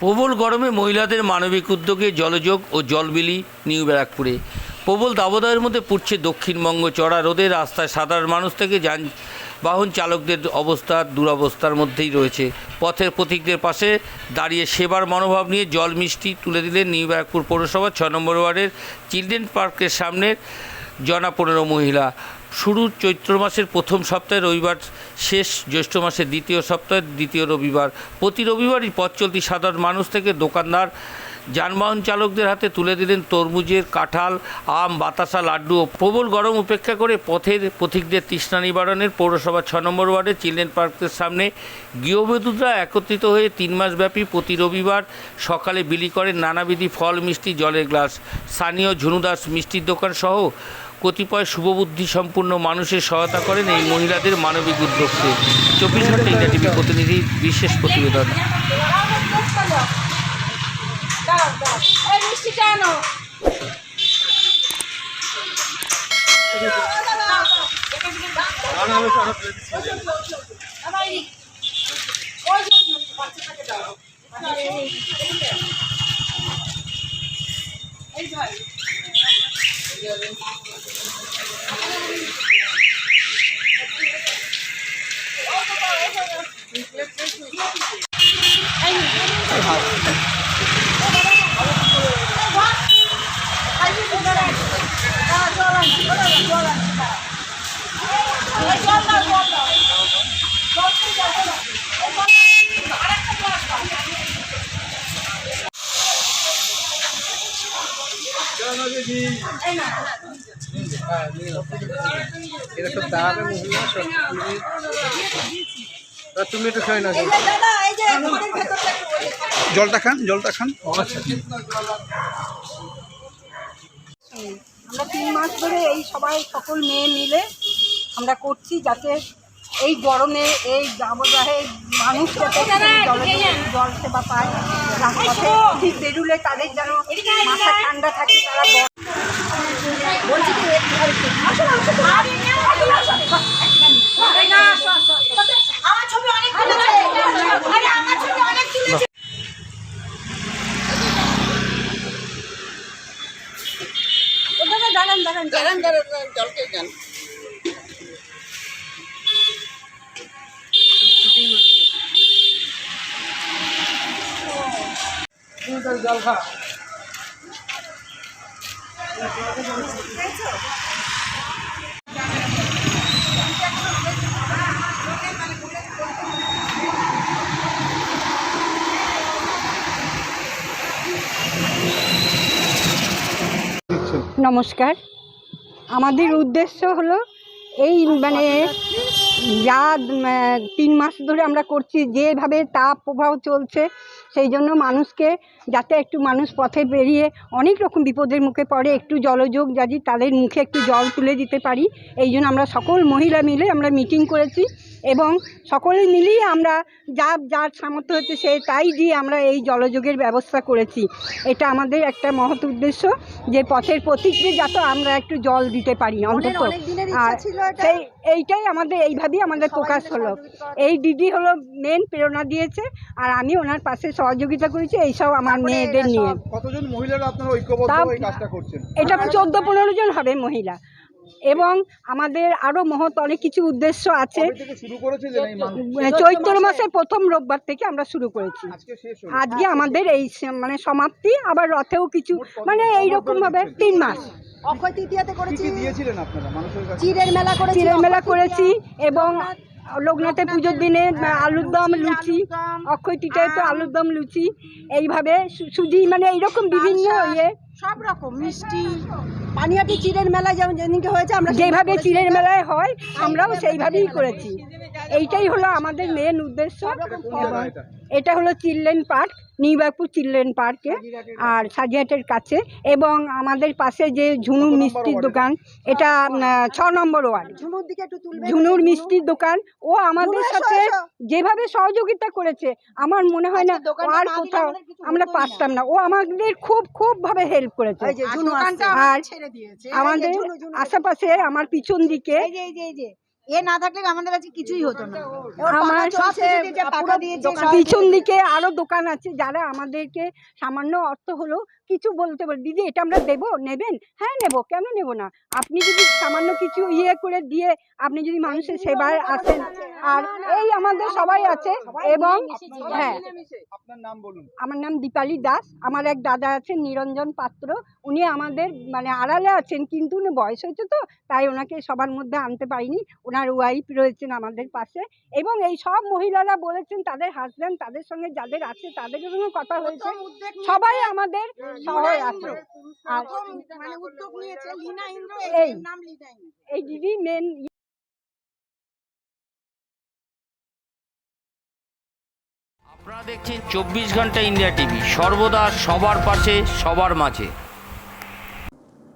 প্রবল গরমে মহিলাদের মানবিক উদ্যোগে জলযোগ ও জলবিলি নিউ ব্যারাকপুরে। প্রবল দাবদাহের মধ্যে পড়ছে দক্ষিণবঙ্গ চড়া রোদে রাস্তায় সাধারণ মানুষ থেকে যান বাহন চালকদের অবস্থা দুরবস্থার মধ্যেই রয়েছে। পথের প্রতীকদের পাশে দাঁড়িয়ে সেবার মনোভাব নিয়ে জল মিষ্টি তুলে দিলেন নিউ ব্যারাকপুর পৌরসভা ছ নম্বর ওয়ার্ডের চিলড্রেন পার্কের সামনে জনা পনেরো মহিলা। শুরু চৈত্র মাসের প্রথম সপ্তাহে রবিবার, শেষ জ্যৈষ্ঠ মাসের দ্বিতীয় সপ্তাহের দ্বিতীয় রবিবার। প্রতি রবিবারই পথ চলতি সাধারণ মানুষ থেকে দোকানদার, যানবাহন চালকদের হাতে তুলে দিলেন তরমুজের কাঁঠাল, আম, বাতাসা, লাড্ডু ও প্রবল গরম উপেক্ষা করে পথের পথিকদের তৃষ্ণা নিবারণের পৌরসভা ছ নম্বর ওয়ার্ডে চিলড্রেন পার্কের সামনে গৃহবধূরা একত্রিত হয়ে তিন মাসব্যাপী প্রতি রবিবার সকালে বিলি করেন নানাবিধি ফল, মিষ্টি, জলের গ্লাস। স্থানীয় ঝুনুদাস মিষ্টির দোকান সহ কতিপয় শুভবুদ্ধি সম্পূর্ণ মানুষের সহায়তা করেন এই মহিলাদের মানবিক উদ্যোগকে। চব্বিশ ঘণ্টা ইন্ডিয়া টিভি প্রতিনিধির বিশেষ প্রতিবেদন। দাও দাও এই মিষ্টিটা তুমি- একটু খাই না। জলটা খান জলটা খান আমরা তিন মাস ধরে এই সবাই সকল মেয়ে মিলে আমরা করছি যাতে এই গরমে, এই দাবদাহে মানুষ জল সেবা পায় রাস্তাতে বেরুলে তাদের যেন মাথা ঠান্ডা থাকে, তারা বলছি কি। আমার ছবি অনেক আমার ছবি অনেক তুলেছে। দাঁড়ান দাঁড়ান। জল খা নমস্কার। আমাদের উদ্দেশ্য হলো এই মানে যা তিন মাস ধরে আমরা করছি যেভাবে তাপ প্রবাহ চলছে সেই জন্য মানুষকে যাতে একটু মানুষ পথে বেরিয়ে অনেক রকম বিপদের মুখে পড়ে একটু জলযোগ যাদি তাদের মুখে একটু জল তুলে দিতে পারি এই জন্য আমরা সকল মহিলা মিলে আমরা মিটিং করেছি এবং সকলে মিলিয়ে আমরা যা যার সামর্থ্য হচ্ছে সে তাই দিয়ে আমরা এই জলযোগের ব্যবস্থা করেছি। এটা আমাদের একটা মহৎ উদ্দেশ্য যে পথের প্রতীককে যাতে আমরা একটু জল দিতে পারি অন্তত। আর সেই এইটাই আমাদের এইভাবেই আমাদের প্রকাশ হলো। এই দিদি হলো মেন প্রেরণা দিয়েছে আর আমি ওনার পাশে সহযোগিতা করেছি এইসব আমার মেয়েদের নিয়ে। কতজন মহিলারা আপনারা ঐক্যবদ্ধ হয়ে কাজটা করছেন? এটা চোদ্দ পনেরো জন হবে মহিলা। এবং আমাদের আরও মহৎ অনেক কিছু উদ্দেশ্য আছে। চৈত্র মাসের প্রথম রোববার থেকে আমরা শুরু করেছি। আজকে শেষ হলো। আজকে আমাদের এই মানে সমাপ্তি আবার রথেও কিছু মানে এইরকম ভাবে তিন মাস। অক্ষয় তৃতীয়াতে করেছি কি দিয়েছিলেন আপনারা মানুষের কাছে? চিড়ের মেলা করেছি এবং লোকনাথের পুজোর দিনে আলুর দম লুচি, অক্ষয় তৃতীয় তো আলুর দম লুচি এইভাবে সুজি মানে এইরকম বিভিন্ন ইয়ে। সব রকম মিষ্টি পানিয়াটি চিড়ের মেলায় যেমন যেদিনকে হয়েছে আমরা যেভাবে চিড়ের মেলায় হয় আমরাও সেইভাবেই করেছি। এইটাই হলো আমাদের মেন উদ্দেশ্য। এবং এটা হলো চিলড্রেন পার্ক নিউবারপুর চিলড্রেন পার্কে আর সাজিয়াটের কাছে। এবং আমাদের পাশে যে ঝুনুর মিষ্টির দোকান এটা ছ নম্বর ওয়ার্ড। ঝুনুর দিকে একটু ঝুনুর মিষ্টির দোকান। ও আমাদের সাথে যেভাবে সহযোগিতা করেছে আমার মনে হয় না আর কোথাও আমরা পারতাম না। ও আমাদের খুব খুব ভাবে হেল্প করেছে। আর আমাদের আশেপাশে আমার পিছন দিকে এ না থাকলে আমাদের কাছে কিছুই হতো না। আমার পিছন দিকে আরও দোকান আছে যারা আমাদেরকে সামান্য অর্থ হলো কিছু বলতে পারে। দিদি এটা আমরা দেবো? নেবেন? হ্যাঁ নেব। কেন নেব না? আপনি যদি সামান্য কিছু ইয়ে করে দিয়ে আপনি যদি মানুষের সেবায় আসেন আর এই আমাদের সবাই আছে এবং হ্যাঁ। আপনার নাম বলুন। আমার নাম দীপালি দাস। আমার এক দাদা আছেন নিরঞ্জন পাত্র। উনি আমাদের মানে আড়ালে আছেন কিন্তু উনি বয়স হয়েছে তো তাই ওনাকে সবার মধ্যে আনতে পারিনি। ওনার ওয়াইফ রয়েছেন আমাদের পাশে। এবং এই সব মহিলারা বলেছেন তাদের হাজব্যান্ড তাদের সঙ্গে যাদের আছে তাদের সঙ্গে কথা হয়েছে। সবাই আমাদের সহায় আছে। আর মানে উদ্যোগ নিয়েছে লীনা ইন্দ্র এই। এই দিদি মেন আপনারা দেখছেন চব্বিশ ঘণ্টা ইন্ডিয়া টিভি। সর্বদা সবার পাশে সবার মাঝে।